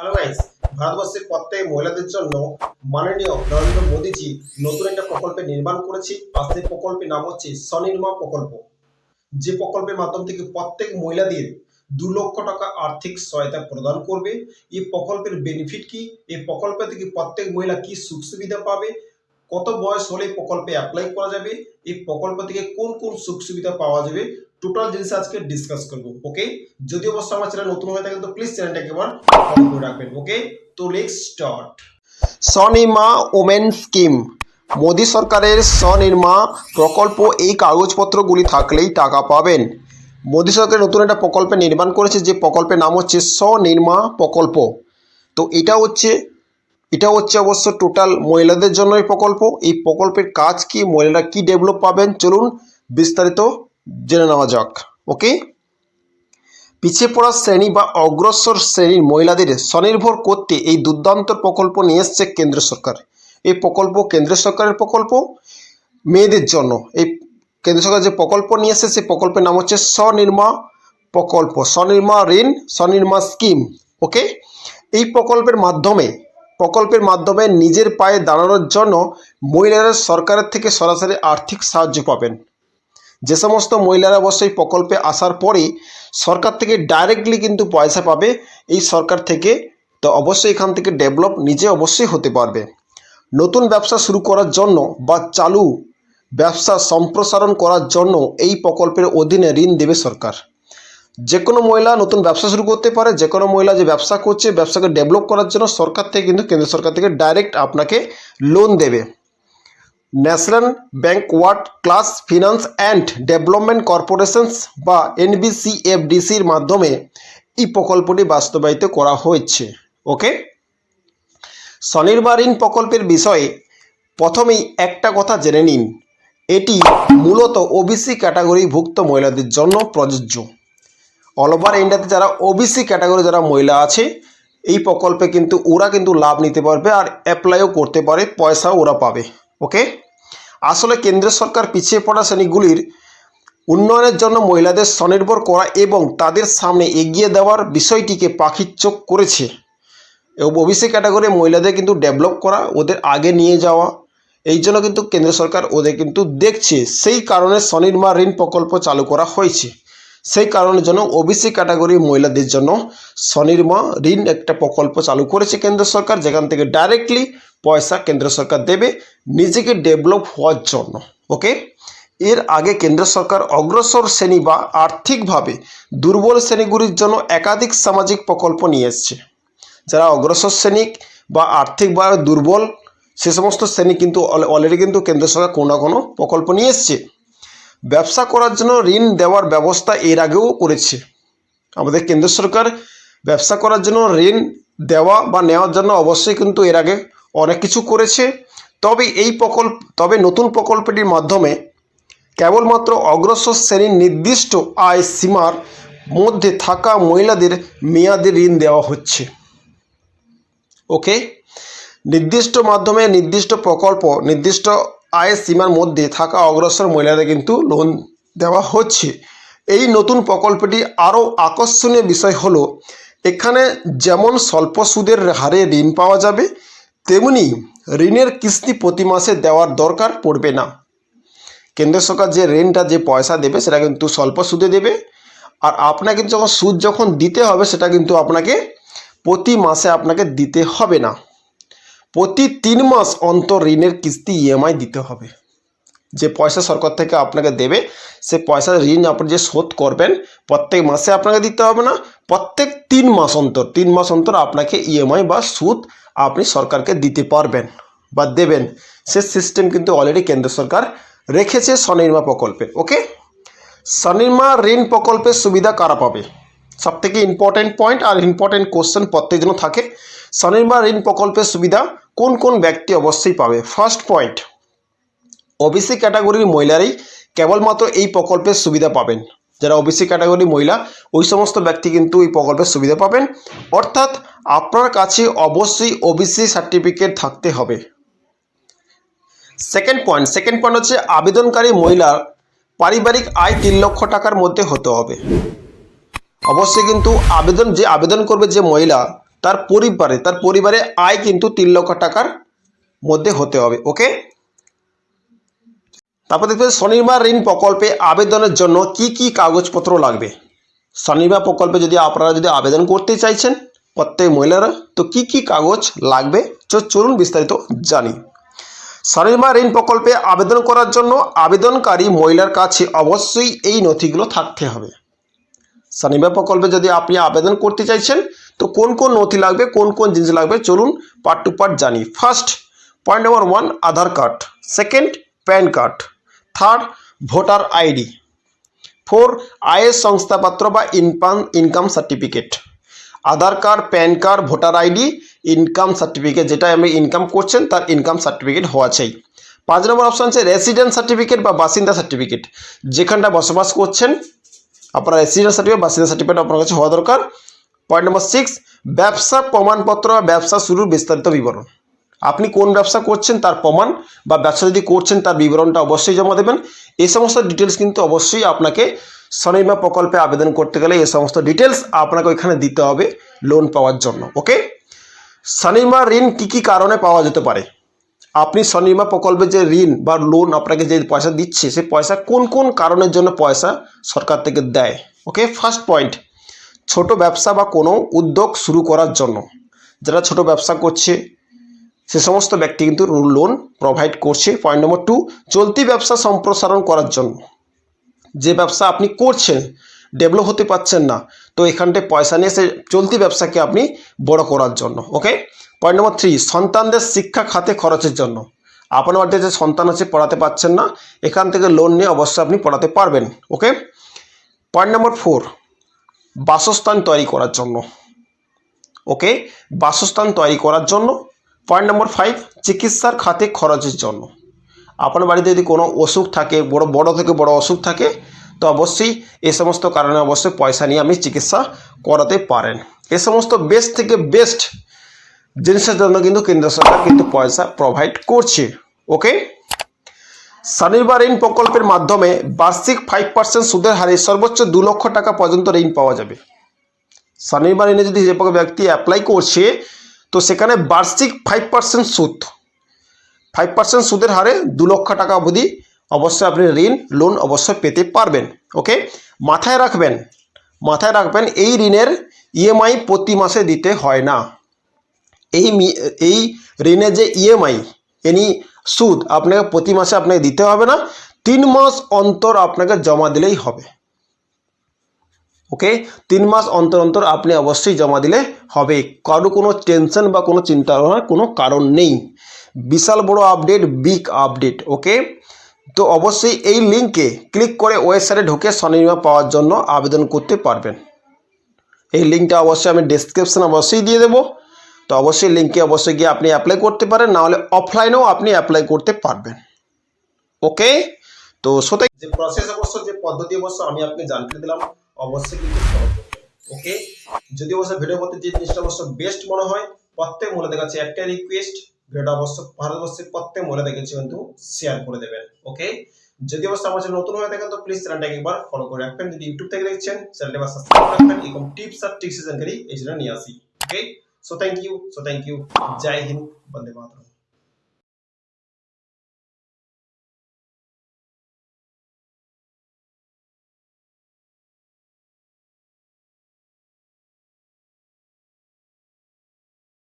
Hello guys ভারতবর্ষের প্রত্যেক মহিলাদের জন্য মাননীয় নরেন্দ্র মোদীজি নতুন একটা প্রকল্প নির্মাণ করেছে। আর সেই প্রকল্পের নাম হচ্ছে স্বনির্মা প্রকল্প। যে প্রকল্পের মাধ্যম থেকে প্রত্যেক মহিলাদের দু লক্ষ টাকা আর্থিক সহায়তা প্রদান করবে। এই প্রকল্পের বেনিফিট কি? এই প্রকল্প থেকে প্রত্যেক মহিলা কি সুখ সুবিধা পাবে? কত বয়স হলে প্রকল্পে অ্যাপ্লাই করা যাবে? এই প্রকল্প থেকে কোন কোন সুখ সুবিধা পাওয়া যাবে? টোটাল জিনিস আজকে ডিসকাস করব ওকে যদি অবশ্য আমার চ্যানেল নতুন হয়ে থাকে, তো প্লিজ চ্যানেলটাকে একবার ফলো করে রাখবেন ওকে তো let's start Swarnima women scheme. Modi সরকারের স্বনির্মা প্রকল্প এই কাগজপত্রগুলি থাকলেই টাকা পাবেন। মোদী সরকার নতুন একটা প্রকল্প নির্মাণ করেছে, যে প্রকল্পের নাম হচ্ছে স্বনির্মা প্রকল্প। তো এটা হচ্ছে এটা হচ্ছে অবশ্য টোটাল মহিলাদের জন্য এই প্রকল্প। এই প্রকল্পের কাজ কি? মহিলারা কি ডেভেলপ পাবেন? চলুন বিস্তারিত জেনে নেওয়া যাক ওকে পিছিয়ে পড়া শ্রেণি বা অগ্রসর শ্রেণির মহিলাদের স্বনির্ভর করতে এই দুর্দান্ত প্রকল্প নিয়ে এসছে কেন্দ্র সরকার। এই প্রকল্প কেন্দ্র সরকারের প্রকল্প? মেয়েদের জন্য। এই কেন্দ্র সরকার যে প্রকল্প নিয়ে এসেছে, সেই প্রকল্পের নাম হচ্ছে স্বনির্মা প্রকল্প। স্বনির্মা ঋণ, স্বনির্মা স্কিম ওকে এই প্রকল্পের মাধ্যমে প্রকল্পের মাধ্যমে নিজের পায়ে দাঁড়ানোর জন্য মহিলারা সরকারের থেকে সরাসরি আর্থিক সাহায্য পাবেন। যে সমস্ত মহিলারা অবশ্যই প্রকল্পে আসার পরে সরকার থেকে ডাইরেক্টলি কিন্তু পয়সা পাবে, এই সরকার থেকে তো অবশ্যই এখান থেকে ডেভেলপ নিজে অবশ্যই হতে পারবে। নতুন ব্যবসা শুরু করার জন্য বা চালু ব্যবসা সম্প্রসারণ করার জন্য এই প্রকল্পের অধীনে ঋণ দেবে সরকার। যে কোনো মহিলা নতুন ব্যবসা শুরু করতে পারে যে কোনো মহিলা যে ব্যবসা করছে, ব্যবসাকে ডেভেলপ করার জন্য সরকার থেকে কিন্তু কেন্দ্র সরকার থেকে ডাইরেক্ট আপনাকে লোন দেবে। National backward class finance and development corporations বা এনবিসিএফডিসির মাধ্যমে এই প্রকল্পটি বাস্তবায়িত করা হয়েছে। ওকে? স্বনির্ভর ঋণ প্রকল্পের বিষয়ে প্রথমেই একটা কথা জেনে নিন। এটি মূলত ওবিসি ক্যাটাগরিভুক্ত মহিলাদের জন্য প্রযোজ্য। অল ওভার ইন্ডিয়াতে যারা ওবিসি ক্যাটাগরি যারা মহিলা আছে, এই প্রকল্পে কিন্তু ওরা কিন্তু লাভ নিতে পারবে আর অ্যাপ্লাইও করতে পারে পয়সাও ওরা পাবে। ওকে? আসলে কেন্দ্র সরকার পিছিয়ে পড়া শ্রেণীগুলির উন্নয়নের জন্য মহিলাদের স্বনির্ভর করা এবং তাদের সামনে এগিয়ে দেওয়ার বিষয়টিকে পাখির চোখ করেছে। এবং ওবিসি ক্যাটাগরি মহিলাদের কিন্তু ডেভেলপ করা, ওদের আগে নিয়ে যাওয়া, এই জন্য কিন্তু কেন্দ্র সরকার ওদের কিন্তু দেখছে, সেই কারণে স্বনির্ভর ঋণ প্রকল্প চালু করা হয়েছে। সেই কারণের জন্য ওবিসি ক্যাটাগরি মহিলাদের জন্য স্বনির্মা ঋণ একটা প্রকল্প চালু করেছে কেন্দ্র সরকার, যেখান থেকে ডাইরেক্টলি পয়সা কেন্দ্র সরকার দেবে, নিজেকে ডেভেলপ হওয়ার জন্য ওকে এর আগে কেন্দ্র সরকার অগ্রসর শ্রেণি বা আর্থিকভাবে দুর্বল শ্রেণীগুলির জন্য একাধিক সামাজিক প্রকল্প নিয়ে এসছে। যারা অগ্রসর শ্রেণি বা আর্থিকভাবে দুর্বল, সে সমস্ত শ্রেণি কিন্তু অলরেডি কিন্তু কেন্দ্র সরকার কোনো না কোনো প্রকল্প নিয়ে এসছে। ব্যবসা করার জন্য ঋণ দেওয়ার ব্যবস্থা এর আগেও করেছে। আমাদের কেন্দ্র সরকার ব্যবসা করার জন্য ঋণ দেওয়া বা নেওয়ার জন্য অবশ্যই কিন্তু এর আগে অনেক কিছু করেছে। তবে এই প্রকল্প, তবে নতুন প্রকল্পটির মাধ্যমে কেবলমাত্র অগ্রসর শ্রেণির নির্দিষ্ট আয় সীমার মধ্যে থাকা মহিলাদের মেয়াদে ঋণ দেওয়া হচ্ছে। ওকে নির্দিষ্ট মাধ্যমে নির্দিষ্ট প্রকল্প, নির্দিষ্ট আয়ের সীমার মধ্যে থাকা অগ্রসর মহিলাদের কিন্তু লোন দেওয়া হচ্ছে। এই নতুন প্রকল্পটি আরও আকর্ষণীয় বিষয় হলো, এখানে যেমন স্বল্প সুদের হারে ঋণ পাওয়া যাবে তেমনি ঋণের কিস্তি প্রতি মাসে দেওয়ার দরকার পড়বে না। কেন্দ্র সরকার যে ঋণটা যে পয়সা দেবে, সেটা কিন্তু স্বল্প সুদে দেবে। আর আপনাকে যখন সুদ যখন দিতে হবে, সেটা কিন্তু আপনাকে প্রতি মাসে আপনাকে দিতে হবে না। প্রতি তিন মাস অন্তর ঋণের কিস্তি ইএমআই দিতে হবে। যে পয়সা সরকার থেকে আপনাকে দেবে, সে পয়সা ঋণ আপনি যে শোধ করবেন, প্রত্যেক মাসে আপনাকে দিতে হবে না। প্রত্যেক তিন মাস অন্তর, তিন মাস অন্তর আপনাকে ইএমআই বা সুদ আপনি সরকারকে দিতে পারবেন বা দেবেন। সে সিস্টেম কিন্তু অলরেডি কেন্দ্র সরকার রেখেছে স্বনির্মা প্রকল্পে ওকে স্বনির্মা ঋণ প্রকল্পের সুবিধা কারা পাবে? সব থেকে ইম্পর্টেন্ট পয়েন্ট আর ইম্পর্টেন্ট কোশ্চেন প্রত্যেক জন্য থাকে। স্বনির্মা ঋণ প্রকল্পের সুবিধা কোন কোন ব্যক্তি অবশ্যই পাবে? ফার্স্ট পয়েন্ট ওবিসি ক্যাটাগরির মহিলারাই কেবলমাত্র এই প্রকল্পের সুবিধা পাবেন। যারা ওবিসি ক্যাটাগরি মহিলা, ওই সমস্ত ব্যক্তি কিন্তু এই প্রকল্পের সুবিধা পাবেন। অর্থাৎ আপনার কাছে অবশ্যই ওবিসি সার্টিফিকেট থাকতে হবে। সেকেন্ড পয়েন্ট সেকেন্ড পয়েন্ট হচ্ছে আবেদনকারী মহিলার পারিবারিক আয় তিন লক্ষ টাকার মধ্যে হতে হবে। অবশ্যই কিন্তু আবেদন, যে আবেদন করবে যে মহিলা, তার পরিবারে তার পরিবারে আয় কিন্তু তিন লক্ষ টাকার মধ্যে হতে হবে ওকে তারপর দেখবে স্বনির্ভর ঋণ প্রকল্পে আবেদনের জন্য কি কি কাগজপত্র লাগবে? স্বনির্ভর প্রকল্পে যদি আপনারা যদি আবেদন করতে চাইছেন প্রত্যেক মহিলারা তো কি কি কাগজ লাগবে? চলুন বিস্তারিত জানি। স্বনির্ভর ঋণ প্রকল্পে আবেদন করার জন্য আবেদনকারী মহিলার কাছে অবশ্যই এই নথিগুলো থাকতে হবে। স্বনির্ভর প্রকল্পে যদি আপনি আবেদন করতে চাইছেন, তো কোন কোন নথি লাগবে, কোন কোন জিনিস লাগবে, চলুন পার্ট টু পার্ট জানি। First point number one Aadhaar card second PAN card third voter ID four আয়ের সংস্থাপত্র বা income income certificate Aadhaar card, PAN card, voter ID, income certificate যেটা আপনি ইনকাম করছেন, তার ইনকাম সার্টিফিকেট হওয়া চাই। পাঁচ নম্বর অপশান আছে রেসিডেন্ট সার্টিফিকেট বা বাসিন্দা সার্টিফিকেট যেখানটা বসবাস করছেন, আপনার রেসিডেন্ট সার্টিফিকেট বাসিন্দা সার্টিফিকেট আপনার কাছে হওয়া দরকার। পয়েন্ট নম্বর সিক্স ব্যবসা প্রমাণপত্র বা ব্যবসা শুরুর বিস্তারিত বিবরণ। আপনি কোন ব্যবসা করছেন, তার প্রমাণ বা ব্যবসা যদি করছেন, তার বিবরণটা অবশ্যই জমা দেবেন। এই সমস্ত ডিটেলস কিন্তু অবশ্যই আপনাকে স্বনির্ভর প্রকল্পে আবেদন করতে গেলে এই সমস্ত ডিটেলস আপনাকে ওইখানে দিতে হবে লোন পাওয়ার জন্য ওকে স্বনির্ভর ঋণ কী কী কারণে পাওয়া যেতে পারে? আপনি স্বনির্ভর প্রকল্পে যে ঋণ বা লোন আপনাকে যে পয়সা দিচ্ছে সেই পয়সা কোন কোন কারণের জন্য পয়সা সরকার থেকে দেয় ওকে ফার্স্ট পয়েন্ট ছোট ব্যবসা বা কোনো উদ্যোগ শুরু করার জন্য। যারা ছোট ব্যবসা করছে সে সমস্ত ব্যক্তি কিন্তু লোন প্রোভাইড করছে। পয়েন্ট নম্বর টু চলতি ব্যবসা সম্প্রসারণ করার জন্য। যে ব্যবসা আপনি করছেন ডেভেলপ হতে পারছেন না, তো এখানটায় পয়সা নিয়ে সে চলতি ব্যবসাকে আপনি বড় করার জন্য ওকে পয়েন্ট নম্বর থ্রি সন্তানদের শিক্ষা খাতে খরচের জন্য। আপনার যে সন্তান আছে, পড়াতে পারছেন না, এখান থেকে লোন নিয়ে অবশ্যই আপনি পড়াতে পারবেন ওকে পয়েন্ট নম্বর ফোর বাসস্থান তৈরি করার জন্য ওকে বাসস্থান তৈরি করার জন্য পয়েন্ট নম্বর ফাইভ চিকিৎসার খাতে খরচের জন্য। আপনার বাড়িতে যদি কোনো অসুখ থাকে, বড় বড় থেকে বড় অসুখ থাকে, তো অবশ্যই এ সমস্ত কারণে অবশ্যই পয়সা নিয়ে আপনি চিকিৎসা করাতে পারেন। এ সমস্ত বেস্ট থেকে বেস্ট জিনিসের জন্য কিন্তু কেন্দ্র সরকার কিন্তু পয়সা প্রোভাইড করছে। ওকে স্বনির্ভর ঋণ প্রকল্পের মাধ্যমে বার্ষিক ফাইভ পার্সেন্ট সুদের হারে সর্বোচ্চ দু লক্ষ টাকা পর্যন্ত ঋণ পাওয়া যাবে। স্বনির্ভর ঋণে যদি যে ব্যক্তি অ্যাপ্লাই করছে তো সেখানে বার্ষিক ফাইভ পার্সেন্ট সুদ। ফাইভ পার্সেন্ট সুদের হারে দু লক্ষ টাকা অবধি অবশ্যই আপনি ঋণ লোন অবশ্যই পেতে পারবেন ওকে মাথায় রাখবেন মাথায় রাখবেন, এই ঋণের ইএমআই প্রতি মাসে দিতে হয় না। এই এই ঋণের যে ইএমআই এনি সুদ আপনাকে প্রতি মাসে আপনাকে দিতে হবে না, তিন মাস অন্তর আপনাকে জমা দিলেই হবে। ওকে তিন মাস অন্তর অন্তর আপনি অবশ্যই জমা দিলে হবে। কারও কোনো টেনশন বা কোনো চিন্তা ভাবনার কোনো কারণ নেই। বিশাল বড় আপডেট বিগ আপডেট ওকে তো অবশ্যই এই লিঙ্কে ক্লিক করে ওয়েবসাইটে ঢুকে স্বনির্ভর পাওয়ার জন্য আবেদন করতে পারবেন। এই লিঙ্কটা অবশ্যই আমি ডিসক্রিপশানে অবশ্যই দিয়ে দেবো। তো অবশ্যই লিঙ্কে অবশ্যই গিয়ে আপনি অ্যাপ্লাই করতে পারেন নাহলে অফলাইনেও আপনি অ্যাপ্লাই করতে পারবেন। ওকে তো সোতে যে প্রসেস অবশ্য, যে পদ্ধতি অবশ্য আমি আপনাকে জানতে দিলাম অবশ্যই কিন্তু ফলো করবেন ওকে যদি অবশ্য ভিডিও করতে যে জিনিসটা অবশ্য বেস্ট মনে হয়, প্রত্যেক মহিলাদের কাছে একটাই রিকোয়েস্ট ভিডিওটা অবশ্য ভারতবর্ষের প্রত্যেক মহিলাদের কাছে কিন্তু শেয়ার করে দেবেন। ওকে যদি অবশ্য আমার চ্যানেল নতুন হয়ে থাকেন তো প্লিজ চ্যানেলটাকে একবার ফলো করে রাখবেন। যদি ইউটিউব থেকে দেখছেন চ্যানেলটা একবার সাবস্ক্রাইব করে রাখবেন। এরকম টিপস আর ট্রিক্স জানকারি এই চ্যানেলে নিয়ে আসি। Okay so thank you so thank you জয় হিন্দ বন্দে মাতরম